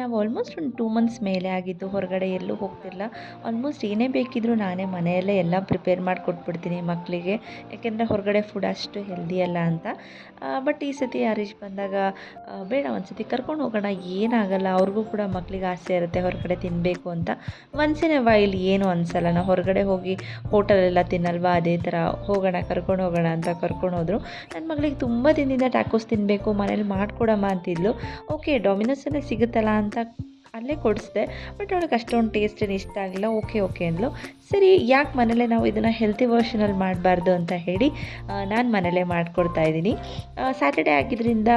ನಾವು ಆಲ್ಮೋಸ್ಟ್ ಒಂದು two months ಮೇಲೆ ಆಗಿದ್ದು ಹೊರಗಡೆ ಎಲ್ಲೂ ಹೋಗ್ತಿಲ್ಲ. ಆಲ್ಮೋಸ್ಟ್ ಏನೇ ಬೇಕಿದ್ದರೂ ನಾನೇ ಮನೆಯಲ್ಲೇ ಎಲ್ಲ ಪ್ರಿಪೇರ್ ಮಾಡಿ ಕೊಟ್ಬಿಡ್ತೀನಿ ಮಕ್ಕಳಿಗೆ ಯಾಕೆಂದರೆ ಹೊರಗಡೆ ಫುಡ್ ಅಷ್ಟು ಹೆಲ್ದಿ ಅಲ್ಲ ಅಂತ. ಬಟ್ ಈ ಸತಿ ಯಾರೀಜ್ ಬಂದಾಗ ಬೇಡ ಒಂದು ಸತಿ ಕರ್ಕೊಂಡು ಹೋಗೋಣ, ಏನಾಗಲ್ಲ, ಅವ್ರಿಗೂ ಕೂಡ ಮಕ್ಕಳಿಗೆ ಆಸೆ ಇರುತ್ತೆ ಹೊರಗಡೆ ತಿನ್ನಬೇಕು ಅಂತ. ಮನ್ಸಿನ ವೈಲ್ ಏನು ಅನಿಸಲ್ಲ. ನಾವು ಹೊರಗಡೆ ಹೋಗಿ ಹೋಟೆಲೆಲ್ಲ ತಿನ್ನಲ್ವಾ, ಅದೇ ಥರ ಹೋಗೋಣ, ಕರ್ಕೊಂಡು ಹೋಗೋಣ ಅಂತ ಕರ್ಕೊಂಡು ಹೋದರು. ನನ್ನ ಮಗಳಿಗೆ ತುಂಬ ದಿನದಿಂದ ಟ್ಯಾಕೋಸ್ ತಿನ್ನಬೇಕು ಮನೇಲಿ ಮಾಡಿಕೊಡಮ್ಮ ಅಂತಿದ್ಲು. ಓಕೆ ಡೊಮಿನೋಸಲ್ಲೇ ಸಿಗುತ್ತಲ್ಲ. ಅಂತ ಅಲ್ಲೇ ಕೊಡಿಸ್ದೆ. ಬಟ್ ಅವಳಿಗೆ ಅಷ್ಟೊಂದು ಟೇಸ್ಟ್ ಏನು ಇಷ್ಟ ಆಗಿಲ್ಲ. ಓಕೆ ಓಕೆ ಅಂದ್ಲು. ಸರಿ, ಯಾಕೆ ಮನೇಲೆ ನಾವು ಇದನ್ನು ಹೆಲ್ತಿ ವರ್ಷನಲ್ಲಿ ಮಾಡಬಾರ್ದು ಅಂತ ಹೇಳಿ ನಾನು ಮನೇಲೇ ಮಾಡಿಕೊಡ್ತಾ ಇದ್ದೀನಿ. ಸ್ಯಾಟರ್ಡೆ ಆಗಿದ್ದರಿಂದ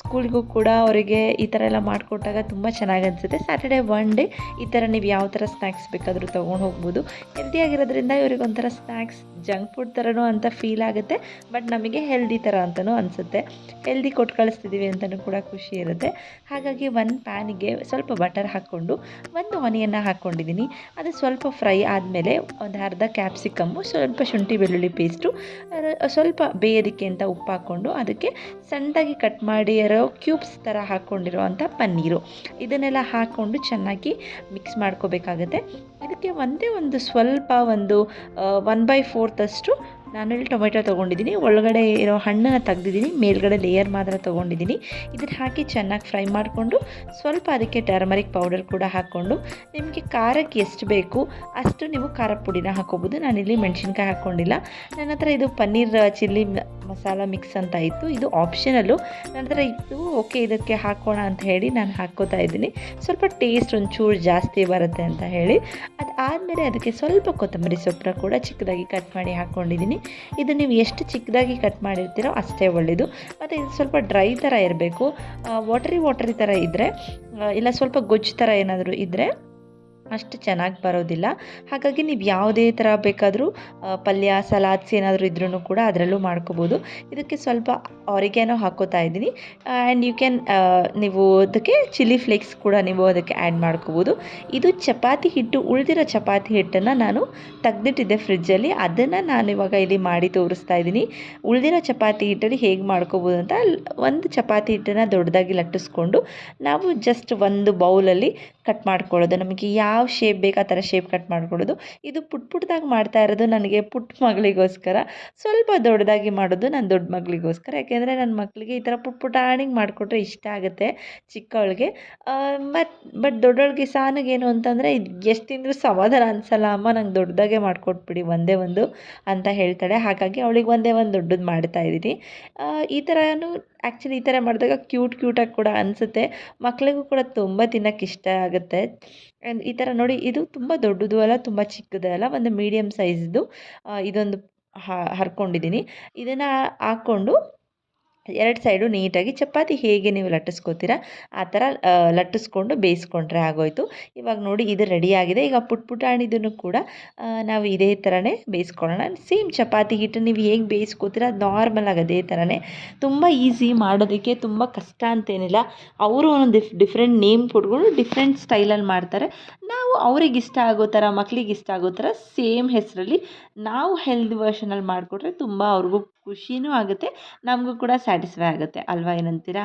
ಸ್ಕೂಲ್ಗೂ ಕೂಡ ಅವರಿಗೆ ಈ ಥರ ಎಲ್ಲ ಮಾಡಿಕೊಟ್ಟಾಗ ತುಂಬ ಚೆನ್ನಾಗಿ ಅನಿಸುತ್ತೆ. ಸ್ಯಾಟರ್ಡೆ ಒನ್ ಡೇ ಈ ಥರ ನೀವು ಯಾವ ಥರ ಸ್ನ್ಯಾಕ್ಸ್ ಬೇಕಾದರೂ ತೊಗೊಂಡು ಹೋಗ್ಬೋದು. ಹೆಲ್ತಿಯಾಗಿರೋದ್ರಿಂದ ಇವ್ರಿಗೆ ಒಂಥರ ಸ್ನ್ಯಾಕ್ಸ್ ಜಂಕ್ ಫುಡ್ ಥರನೂ ಅಂತ ಫೀಲ್ ಆಗುತ್ತೆ ಬಟ್ ನಮಗೆ ಹೆಲ್ದಿ ಥರ ಅಂತಲೂ ಅನಿಸುತ್ತೆ. ಹೆಲ್ದಿ ಕೊಟ್ಟು ಕಳಿಸ್ತಿದ್ದೀವಿ ಅಂತಲೂ ಕೂಡ ಖುಷಿ ಇರುತ್ತೆ. ಹಾಗಾಗಿ ಒಂದು ಪ್ಯಾನಿಗೆ ಸ್ವಲ್ಪ ಬಟರ್ ಹಾಕ್ಕೊಂಡು, ಒಂದು ಆನಿಯನ್ನ ಹಾಕ್ಕೊಂಡಿದ್ದೀನಿ ಅದು ಸ್ವಲ್ಪ ಫ್ರೈ ಆದಮೇಲೆ ಒಂದು ಅರ್ಧ ಕ್ಯಾಪ್ಸಿಕಮ್ಮು ಸ್ವಲ್ಪ ಶುಂಠಿ ಬೆಳ್ಳುಳ್ಳಿ ಪೇಸ್ಟು ಸ್ವಲ್ಪ ಬೇಯೋದಕ್ಕೆ ಅಂತ ಉಪ್ಪು ಹಾಕ್ಕೊಂಡು ಅದಕ್ಕೆ ಸಣ್ಣದಾಗಿ ಕಟ್ ಮಾಡಿರೋ ಕ್ಯೂಬ್ಸ್ ಥರ ಹಾಕ್ಕೊಂಡಿರೋ ಅಂಥ ಪನ್ನೀರು. ಇದನ್ನೆಲ್ಲ ಹಾಕ್ಕೊಂಡು ಚೆನ್ನಾಗಿ ಮಿಕ್ಸ್ ಮಾಡ್ಕೋಬೇಕಾಗತ್ತೆ. ಅದಕ್ಕೆ ಒಂದೇ ಒಂದು ಸ್ವಲ್ಪ ಒಂದು ಒನ್ ಬೈ ಫೋರ್ತಷ್ಟು ನಾನಿಲ್ಲಿ ಟೊಮೆಟೊ ತೊಗೊಂಡಿದ್ದೀನಿ, ಒಳಗಡೆ ಇರೋ ಹಣ್ಣನ್ನು ತೆಗ್ದಿದ್ದೀನಿ, ಮೇಲ್ಗಡೆ ಲೇಯರ್ ಮಾತ್ರ ತೊಗೊಂಡಿದ್ದೀನಿ. ಇದನ್ನು ಹಾಕಿ ಚೆನ್ನಾಗಿ ಫ್ರೈ ಮಾಡಿಕೊಂಡು, ಸ್ವಲ್ಪ ಅದಕ್ಕೆ ಟರ್ಮರಿಕ್ ಪೌಡರ್ ಕೂಡ ಹಾಕ್ಕೊಂಡು, ನಿಮಗೆ ಖಾರಕ್ಕೆ ಎಷ್ಟು ಬೇಕು ಅಷ್ಟು ನೀವು ಖಾರ ಪುಡಿನ ಹಾಕ್ಕೋಬೋದು ನಾನಿಲ್ಲಿ ಮೆಣಸಿನ್ಕಾಯಿ ಹಾಕ್ಕೊಂಡಿಲ್ಲ ನನ್ನ ಹತ್ರ ಇದು ಪನ್ನೀರ್ ಚಿಲ್ಲಿ ಮಸಾಲ ಮಿಕ್ಸ್ ಅಂತ ಇತ್ತು. ಇದು ಆಪ್ಷನಲ್ಲು ನನ್ನ ಹತ್ರ ಇತ್ತು. ಓಕೆ, ಇದಕ್ಕೆ ಹಾಕೋಣ ಅಂತ ಹೇಳಿ ನಾನು ಹಾಕ್ಕೋತಾ ಇದ್ದೀನಿ. ಸ್ವಲ್ಪ ಟೇಸ್ಟ್ ಒಂಚೂರು ಜಾಸ್ತಿ ಬರುತ್ತೆ ಅಂತ ಹೇಳಿ. ಅದಾದಮೇಲೆ ಅದಕ್ಕೆ ಸ್ವಲ್ಪ ಕೊತ್ತಂಬರಿ ಸೊಪ್ಪನ್ನ ಕೂಡ ಚಿಕ್ಕದಾಗಿ ಕಟ್ ಮಾಡಿ ಹಾಕ್ಕೊಂಡಿದ್ದೀನಿ ಇದು ನೀವು ಎಷ್ಟು ಚಿಕ್ಕದಾಗಿ ಕಟ್ ಮಾಡಿರ್ತೀರೋ ಅಷ್ಟೇ ಒಳ್ಳೆಯದು ಮತ್ತು ಇದು ಸ್ವಲ್ಪ ಡ್ರೈ ಥರ ಇರಬೇಕು. ವಾಟರಿ ವಾಟರಿ ಥರ ಇದ್ದರೆ ಇಲ್ಲ ಸ್ವಲ್ಪ ಗೊಜ್ಜು ಥರ ಏನಾದರೂ ಇದ್ದರೆ ಅಷ್ಟು ಚೆನ್ನಾಗಿ ಬರೋದಿಲ್ಲ. ಹಾಗಾಗಿ ನೀವು ಯಾವುದೇ ಥರ ಬೇಕಾದರೂ ಪಲ್ಯ, ಸಲಾಡ್ಸ್ ಏನಾದರೂ ಇದ್ರೂ ಕೂಡ ಅದರಲ್ಲೂ ಮಾಡ್ಕೋಬೋದು. ಇದಕ್ಕೆ ಸ್ವಲ್ಪ ಆರಿಗ್ಯಾನೋ ಹಾಕೋತಾ ಇದ್ದೀನಿ. ಆ್ಯಂಡ್ ಯು ಕ್ಯಾನ್ ನೀವು ಅದಕ್ಕೆ ಚಿಲ್ಲಿ ಫ್ಲೇಕ್ಸ್ ಕೂಡ ನೀವು ಅದಕ್ಕೆ ಆ್ಯಡ್ ಮಾಡ್ಕೋಬೋದು. ಇದು ಚಪಾತಿ ಹಿಟ್ಟು, ಉಳಿದಿರೋ ಚಪಾತಿ ಹಿಟ್ಟನ್ನು ನಾನು ತೆಗೆದಿಟ್ಟಿದ್ದೆ ಫ್ರಿಡ್ಜಲ್ಲಿ ಅದನ್ನು ನಾನು ಇವಾಗ ಇಲ್ಲಿ ಮಾಡಿ ತೋರಿಸ್ತಾ ಇದ್ದೀನಿ. ಉಳಿದಿರೋ ಚಪಾತಿ ಹಿಟ್ಟಲ್ಲಿ ಹೇಗೆ ಮಾಡ್ಕೋಬೋದು ಅಂತ, ಒಂದು ಚಪಾತಿ ಹಿಟ್ಟನ್ನು ದೊಡ್ಡದಾಗಿ ಲಟ್ಟಿಸ್ಕೊಂಡು, ನಾವು ಜಸ್ಟ್ ಒಂದು ಬೌಲಲ್ಲಿ ಕಟ್ ಮಾಡ್ಕೊಳ್ಳೋದು. ನಮಗೆ ಯಾವ ಶೇಪ್ ಬೇಕು ಆ ಥರ ಶೇಪ್ ಕಟ್ ಮಾಡ್ಕೊಳ್ಳೋದು. ಇದು ಪುಟ್ ಪುಟ್ಟದಾಗಿ ಮಾಡ್ತಾ ಇರೋದು ನನಗೆ ಪುಟ್ಟ ಮಗಳಿಗೋಸ್ಕರ. ಸ್ವಲ್ಪ ದೊಡ್ಡದಾಗಿ ಮಾಡೋದು ನನ್ನ ದೊಡ್ಡ ಮಗಳಿಗೋಸ್ಕರ. ಯಾಕೆಂದರೆ ನನ್ನ ಮಕ್ಕಳಿಗೆ ಈ ಥರ ಪುಟ್ ಪುಟಾಣಿಗೆ ಮಾಡಿಕೊಟ್ರೆ ಇಷ್ಟ ಆಗುತ್ತೆ ಚಿಕ್ಕವಳಿಗೆ. ಮತ್ತು ಬಟ್ ದೊಡ್ಡವಳಿಗೆ ಸಾನಿಗೇನು ಅಂತಂದರೆ ಇದು ಎಷ್ಟು ತಿಂದರೂ ಸಮಾಧಾನ ಅನಿಸಲ್ಲ. ಅಮ್ಮ ನಂಗೆ ದೊಡ್ಡದಾಗೆ ಮಾಡಿಕೊಟ್ಬಿಡಿ, ಒಂದೇ ಒಂದು ಅಂತ ಹೇಳ್ತಾಳೆ. ಹಾಗಾಗಿ ಅವಳಿಗೆ ಒಂದೇ ಒಂದು ದೊಡ್ಡದು ಮಾಡ್ತಾ ಇದ್ದೀನಿ. ಈ ಥರನೂ ಆ್ಯಕ್ಚುಲಿ ಈ ಥರ ಮಾಡಿದಾಗ ಕ್ಯೂಟ್ ಕ್ಯೂಟಾಗಿ ಕೂಡ ಅನಿಸುತ್ತೆ. ಮಕ್ಕಳಿಗೂ ಕೂಡ ತುಂಬ ತಿನ್ನೋಕ್ಕೆ ಇಷ್ಟ ಆಗುತ್ತೆ. ಆ್ಯಂಡ್ ಈ ಥರ ನೋಡಿ, ಇದು ತುಂಬ ದೊಡ್ಡದು ಅಲ್ಲ, ತುಂಬ ಚಿಕ್ಕದು ಅಲ್ಲ, ಒಂದು ಮೀಡಿಯಮ್ ಸೈಜ್ದು ಇದೊಂದು ಹರ್ಕೊಂಡಿದ್ದೀನಿ. ಇದನ್ನು ಹಾಕ್ಕೊಂಡು ಎರಡು ಸೈಡು ನೀಟಾಗಿ ಚಪಾತಿ ಹೇಗೆ ನೀವು ಲಟ್ಟಿಸ್ಕೋತೀರ, ಆ ಥರ ಲಟ್ಟಿಸ್ಕೊಂಡು ಬೇಯಿಸ್ಕೊಂಡ್ರೆ ಆಗೋಯಿತು. ಇವಾಗ ನೋಡಿ ಇದು ರೆಡಿಯಾಗಿದೆ ಈಗ ಪುಟ್ ಪುಟಾಣಿದನ್ನು ಕೂಡ ನಾವು ಇದೇ ಥರನೇ ಬೇಯಿಸ್ಕೊಳ್ಳೋಣ. ಸೇಮ್ ಚಪಾತಿ ಹಿಟ್ಟು ನೀವು ಹೇಗೆ ಬೇಯಿಸ್ಕೋತೀರ ನಾರ್ಮಲ್ ಆಗಿ ಅದೇ ಥರನೇ. ತುಂಬ ಈಸಿ ಮಾಡೋದಕ್ಕೆ ತುಂಬ ಕಷ್ಟ ಅಂತೇನಿಲ್ಲ. ಅವರು ಒಂದು ಡಿಫ್ ಡಿಫ್ರೆಂಟ್ ನೇಮ್ ಕೊಟ್ಕೊಂಡು ಡಿಫ್ರೆಂಟ್ ಸ್ಟೈಲಲ್ಲಿ ಮಾಡ್ತಾರೆ. ನಾವು ಅವ್ರಿಗೆ ಇಷ್ಟ ಆಗೋ ಥರ, ಮಕ್ಳಿಗೆ ಇಷ್ಟ ಆಗೋ ಥರ ಸೇಮ್ ಹೆಸರಲ್ಲಿ ನಾವು ಹೆಲ್ದಿ ವರ್ಷನಲ್ಲಿ ಮಾಡಿಕೊಟ್ರೆ ತುಂಬ ಅವ್ರಿಗೂ ಖುಷಿನೂ ಆಗುತ್ತೆ. ನಮಗೂ ಕೂಡ ಸ್ಯಾಟಿಸ್ಫೈ ಆಗುತ್ತೆ ಅಲ್ವಾ ಏನಂತೀರಾ?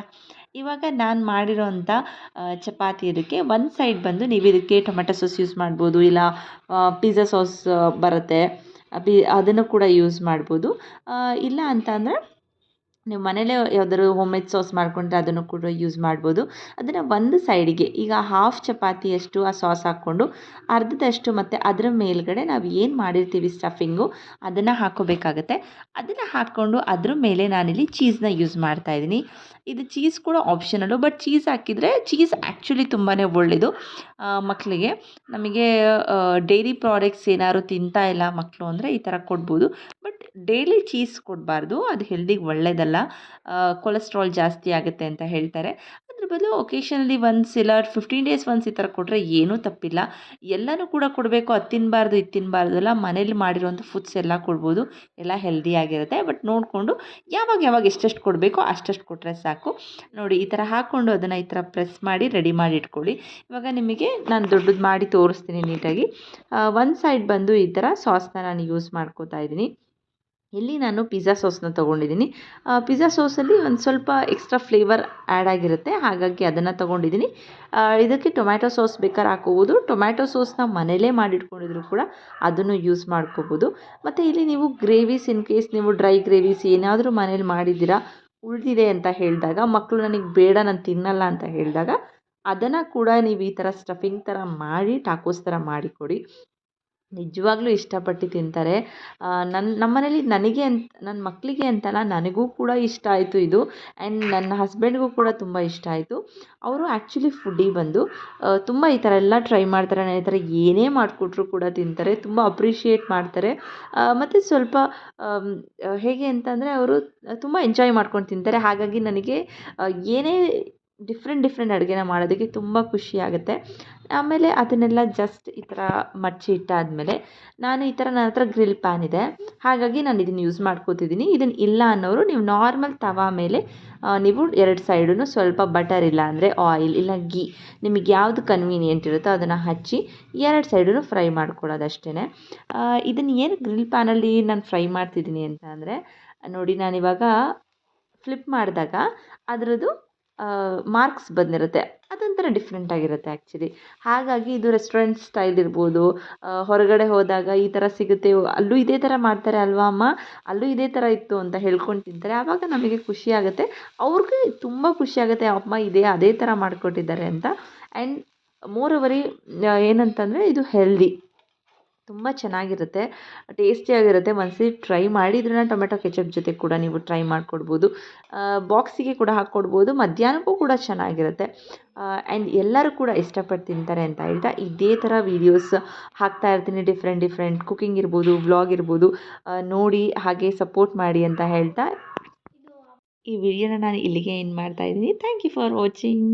ಇವಾಗ ನಾನು ಮಾಡಿರೋಂಥ ಚಪಾತಿ ಇದಕ್ಕೆ ಒಂದು ಸೈಡ್ ಬಂದು ನೀವು ಇದಕ್ಕೆ ಟೊಮೆಟೊ ಸಾಸ್ ಯೂಸ್ ಮಾಡ್ಬೋದು, ಇಲ್ಲ ಪಿಜ್ಜಾ ಸಾಸ್ ಬರುತ್ತೆ. ಪಿ ಅದನ್ನು ಕೂಡ ಯೂಸ್ ಮಾಡ್ಬೋದು. ಇಲ್ಲ ಅಂತ ಅಂದರೆ ನೀವು ಮನೇಲೇ ಯಾವ್ದಾದ್ರು ಹೋಮ್ ಮೇಡ್ ಸಾಸ್ ಮಾಡ್ಕೊಂಡ್ರೆ ಅದನ್ನು ಕೂಡ ಯೂಸ್ ಮಾಡ್ಬೋದು. ಅದನ್ನು ಒಂದು ಸೈಡಿಗೆ ಈಗ ಹಾಫ್ ಚಪಾತಿಯಷ್ಟು ಆ ಸಾಸ್ ಹಾಕ್ಕೊಂಡು ಅರ್ಧದಷ್ಟು ಮತ್ತು ಅದರ ಮೇಲ್ಗಡೆ ನಾವು ಏನು ಮಾಡಿರ್ತೀವಿ ಸ್ಟಫಿಂಗು ಅದನ್ನು ಹಾಕೋಬೇಕಾಗತ್ತೆ. ಅದನ್ನು ಹಾಕ್ಕೊಂಡು ಅದ್ರ ಮೇಲೆ ನಾನಿಲ್ಲಿ ಚೀಸ್ನ ಯೂಸ್ ಮಾಡ್ತಾ ಇದ್ದೀನಿ. ಇದು ಚೀಸ್ ಕೂಡ ಆಪ್ಷನಲ್ಲು ಬಟ್ ಚೀಸ್ ಹಾಕಿದರೆ ಚೀಸ್ ಆ್ಯಕ್ಚುಲಿ ತುಂಬಾ ಒಳ್ಳೆಯದು ಮಕ್ಕಳಿಗೆ ನಮಗೆ ಡೈರಿ ಪ್ರಾಡಕ್ಟ್ಸ್ ಏನಾದ್ರು ತಿಂತಾ ಇಲ್ಲ ಮಕ್ಕಳು ಅಂದರೆ ಈ ಥರ ಕೊಡ್ಬೋದು. ಡೈಲಿ ಚೀಸ್ ಕೊಡಬಾರ್ದು, ಅದು ಹೆಲ್ದಿಗೆ ಒಳ್ಳೆಯದಲ್ಲ ಕೊಲೆಸ್ಟ್ರಾಲ್ ಜಾಸ್ತಿ ಆಗುತ್ತೆ ಅಂತ ಹೇಳ್ತಾರೆ. ಅದ್ರ ಬದಲು ಒಕೇಶನಲ್ಲಿ ಒನ್ಸ್ ಇಲ್ಲ ಫಿಫ್ಟೀನ್ ಡೇಸ್ ಒನ್ಸ್ ಈ ಥರ ಕೊಟ್ಟರೆ ಏನೂ ತಪ್ಪಿಲ್ಲ. ಎಲ್ಲನೂ ಕೂಡ ಕೊಡಬೇಕು, ಅದು ತಿನ್ನಬಾರ್ದು ಇದು ತಿನ್ನಬಾರ್ದು ಅಲ್ಲ ಮನೇಲಿ ಮಾಡಿರೋಂಥ ಫುಡ್ಸ್ ಎಲ್ಲ ಕೊಡ್ಬೋದು. ಎಲ್ಲ ಹೆಲ್ದಿಯಾಗಿರುತ್ತೆ ಬಟ್ ನೋಡಿಕೊಂಡು ಯಾವಾಗ ಯಾವಾಗ ಎಷ್ಟೆಷ್ಟು ಕೊಡಬೇಕೋ ಅಷ್ಟೆಷ್ಟು ಕೊಟ್ಟರೆ ಸಾಕು. ನೋಡಿ, ಈ ಥರ ಹಾಕ್ಕೊಂಡು ಅದನ್ನು ಈ ಥರ ಪ್ರೆಸ್ ಮಾಡಿ ರೆಡಿ ಮಾಡಿ ಇಟ್ಕೊಳ್ಳಿ. ಇವಾಗ ನಿಮಗೆ ನಾನು ದೊಡ್ಡದು ಮಾಡಿ ತೋರಿಸ್ತೀನಿ ನೀಟಾಗಿ. ಒಂದು ಸೈಡ್ ಬಂದು ಈ ಥರ ಸಾಸ್ನ ನಾನು ಯೂಸ್ ಮಾಡ್ಕೋತಾ ಇದ್ದೀನಿ. ಇಲ್ಲಿ ನಾನು ಪಿಜ್ಜಾ ಸಾಸ್ನ ತೊಗೊಂಡಿದ್ದೀನಿ. ಪಿಜ್ಜಾ ಸಾಸಲ್ಲಿ ಒಂದು ಸ್ವಲ್ಪ ಎಕ್ಸ್ಟ್ರಾ ಫ್ಲೇವರ್ ಆ್ಯಡ್ ಆಗಿರುತ್ತೆ. ಹಾಗಾಗಿ ಅದನ್ನು ತೊಗೊಂಡಿದ್ದೀನಿ. ಇದಕ್ಕೆ ಟೊಮ್ಯಾಟೊ ಸಾಸ್ ಬೇಕಾದ್ರೆ ಹಾಕೋಬೋದು. ಟೊಮ್ಯಾಟೊ ಸಾಸ್ನ ಮನೇಲೇ ಮಾಡಿಟ್ಕೊಂಡಿದ್ರು ಕೂಡ ಅದನ್ನು ಯೂಸ್ ಮಾಡ್ಕೋಬೋದು. ಮತ್ತು ಇಲ್ಲಿ ನೀವು ಗ್ರೇವೀಸ್ ಇನ್ ಕೇಸ್ ನೀವು ಡ್ರೈ ಗ್ರೇವೀಸ್ ಏನಾದರೂ ಮನೇಲಿ ಮಾಡಿದ್ದೀರಾ, ಉಳಿದಿದೆ ಅಂತ ಹೇಳಿದಾಗ ಮಕ್ಕಳು ನನಗೆ ಬೇಡ, ನಾನು ತಿನ್ನಲ್ಲ ಅಂತ ಹೇಳಿದಾಗ, ಅದನ್ನು ಕೂಡ ನೀವು ಈ ಥರ ಸ್ಟಫಿಂಗ್ ಥರ ಮಾಡಿ ಟಾಕೋಸ್ ಥರ ಮಾಡಿಕೊಡಿ. ನಿಜವಾಗ್ಲೂ ಇಷ್ಟಪಟ್ಟು ತಿಂತಾರೆ. ನನ್ನ ನಮ್ಮ ಮನೇಲಿ ನನಗೆ ಅಂತ ನನ್ನ ಮಕ್ಕಳಿಗೆ ಅಂತಲ್ಲ ನನಗೂ ಕೂಡ ಇಷ್ಟ ಆಯಿತು ಇದು. ಆ್ಯಂಡ್ ನನ್ನ ಹಸ್ಬೆಂಡ್ಗೂ ಕೂಡ ತುಂಬ ಇಷ್ಟ ಆಯಿತು. ಅವರು ಆ್ಯಕ್ಚುಲಿ ಫುಡ್ಡಿ ಬಂದು ತುಂಬ ಈ ಥರ ಎಲ್ಲ ಟ್ರೈ ಮಾಡ್ತಾರೆ, ಈ ಥರ ಏನೇ ಮಾಡಿಕೊಟ್ರು ಕೂಡ ತಿಂತಾರೆ, ತುಂಬ ಅಪ್ರಿಷಿಯೇಟ್ ಮಾಡ್ತಾರೆ. ಮತ್ತು ಸ್ವಲ್ಪ ಹೇಗೆ ಅಂತಂದರೆ ಅವರು ತುಂಬ ಎಂಜಾಯ್ ಮಾಡ್ಕೊಂಡು ತಿಂತಾರೆ. ಹಾಗಾಗಿ ನನಗೆ ಏನೇ ಡಿಫ್ರೆಂಟ್ ಡಿಫ್ರೆಂಟ್ ಅಡುಗೆನ ಮಾಡೋದಕ್ಕೆ ತುಂಬ ಖುಷಿ ಆಗುತ್ತೆ. ಆಮೇಲೆ ಅದನ್ನೆಲ್ಲ ಜಸ್ಟ್ ಈ ಥರ ಮಡಚಿ ಇಟ್ಟಾದಮೇಲೆ ನಾನು ಈ ಥರ ನನ್ನ ಹತ್ರ ಗ್ರಿಲ್ ಪ್ಯಾನ್ ಇದೆ. ಹಾಗಾಗಿ ನಾನು ಇದನ್ನು ಯೂಸ್ ಮಾಡ್ಕೋತಿದ್ದೀನಿ. ಇದನ್ನು ಇಲ್ಲ ಅನ್ನೋರು ನೀವು ನಾರ್ಮಲ್ ತವಾ ಮೇಲೆ ನೀವು ಎರಡು ಸೈಡೂ ಸ್ವಲ್ಪ ಬಟರ್ ಇಲ್ಲ ಅಂದರೆ ಆಯಿಲ್ ಇಲ್ಲ ಗೀ ನಿಮಗೆ ಯಾವುದು ಕನ್ವೀನಿಯೆಂಟ್ ಇರುತ್ತೋ ಅದನ್ನು ಹಚ್ಚಿ ಎರಡು ಸೈಡೂ ಫ್ರೈ ಮಾಡ್ಕೊಳ್ಳೋದಷ್ಟೇ ಇದನ್ನು ಏನು ಗ್ರಿಲ್ ಪ್ಯಾನಲ್ಲಿ ನಾನು ಫ್ರೈ ಮಾಡ್ತಿದ್ದೀನಿ ಅಂತ ಅಂದರೆ, ನೋಡಿ ನಾನಿವಾಗ ಫ್ಲಿಪ್ ಮಾಡಿದಾಗ ಅದರದ್ದು ಮಾರ್ಕ್ಸ್ ಬಂದಿರುತ್ತೆ. ಅದೊಂಥರ ಡಿಫ್ರೆಂಟ್ ಆಗಿರುತ್ತೆ ಆ್ಯಕ್ಚುಲಿ ಹಾಗಾಗಿ ಇದು ರೆಸ್ಟೋರೆಂಟ್ ಸ್ಟೈಲ್ ಇರ್ಬೋದು. ಹೊರಗಡೆ ಹೋದಾಗ ಈ ಥರ ಸಿಗುತ್ತೆ. ಅಲ್ಲೂ ಇದೇ ಥರ ಮಾಡ್ತಾರೆ ಅಲ್ವಾ ಅಮ್ಮ? ಅಲ್ಲೂ ಇದೇ ಥರ ಇತ್ತು ಅಂತ ಹೇಳ್ಕೊಂಡು ತಿಂತಾರೆ. ಆವಾಗ ನಮಗೆ ಖುಷಿ ಆಗುತ್ತೆ. ಅವ್ರಿಗೆ ತುಂಬ ಖುಷಿ ಆಗುತ್ತೆ. ಅಮ್ಮ ಇದೇ, ಅದೇ ಥರ ಮಾಡಿಕೊಟ್ಟಿದ್ದಾರೆ ಅಂತ. ಆ್ಯಂಡ್ ಮೋರ್ ಓವರಿ ಏನಂತಂದರೆ ಇದು ಹೆಲ್ದಿ ತುಂಬ ಚೆನ್ನಾಗಿರುತ್ತೆ, ಟೇಸ್ಟಿಯಾಗಿರುತ್ತೆ. ಒಂದ್ಸರಿ ಟ್ರೈ ಮಾಡಿ ಇದನ್ನು ಟೊಮೆಟೊ ಕೆಚಪ್ ಜೊತೆ ಕೂಡ ನೀವು ಟ್ರೈ ಮಾಡಿಕೊಡ್ಬೋದು. ಬಾಕ್ಸಿಗೆ ಕೂಡ ಹಾಕ್ಕೊಡ್ಬೋದು ಮಧ್ಯಾಹ್ನಕ್ಕೂ ಕೂಡ ಚೆನ್ನಾಗಿರುತ್ತೆ. ಆ್ಯಂಡ್ ಎಲ್ಲರೂ ಕೂಡ ಇಷ್ಟಪಟ್ಟು ತಿಂತಾರೆ ಅಂತ ಹೇಳ್ತಾ ಇದೇ ಥರ ವೀಡಿಯೋಸ್ ಹಾಕ್ತಾ ಇರ್ತೀನಿ. ಡಿಫ್ರೆಂಟ್ ಡಿಫ್ರೆಂಟ್ ಕುಕಿಂಗ್ ಇರ್ಬೋದು ವ್ಲಾಗ್ ಇರ್ಬೋದು. ನೋಡಿ, ಹಾಗೆ ಸಪೋರ್ಟ್ ಮಾಡಿ ಅಂತ ಹೇಳ್ತಾ ಈ ವಿಡಿಯೋನ ನಾನು ಇಲ್ಲಿಗೆ ಏನು ಮಾಡ್ತಾ ಇದ್ದೀನಿ. Thank you for watching